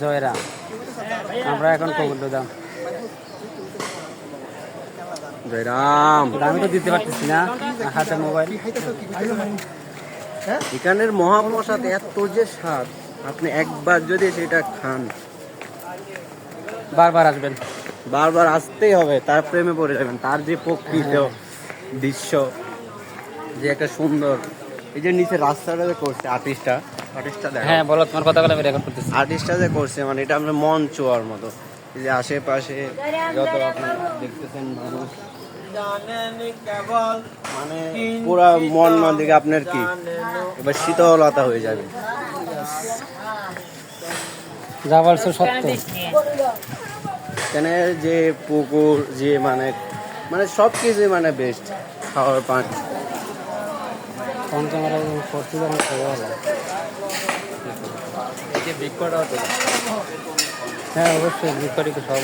জয়রাম আমরা এখন কবুল দাম। জয়রাম। আমি তো দিতে পারতেছি না। হাতে মোবাইল। এখানের মহাপ্রসাদ এত যে স্বাদ আপনি একবার যদি সেটা খান। বারবার আসবেন। বারবার আসতেই হবে তার প্রেমে পড়ে যাবেন তার যে প্রকৃত দৃশ্য যে একটা সুন্দর। এই যে নিচে রাস্তাটা করছে আর্টিস্টটা আর্টিস্টটা দেখো হ্যাঁ বলো তোমার কথাগুলো আমি রেকর্ড করতেছি। আর্টিস্টটা যে করছে মানে এটা আমরা মন চোয়ার মতো। এই যে আশেপাশে যত আপনি দেখতেছেন মানুষ মানে পুরা মন মন দিকে আপনার কি? এবার শীতলতা হয়ে যাবে। যা বলছো সত্য। এখানে যে পুকুর যে মানে মানে সব কিছুই মানে বেস্ট খাওয়ার পানি। ফোন ক্যামেরা করছি যখন খবর হলো। তো। হ্যাঁ অবশ্যই বিপরীত সব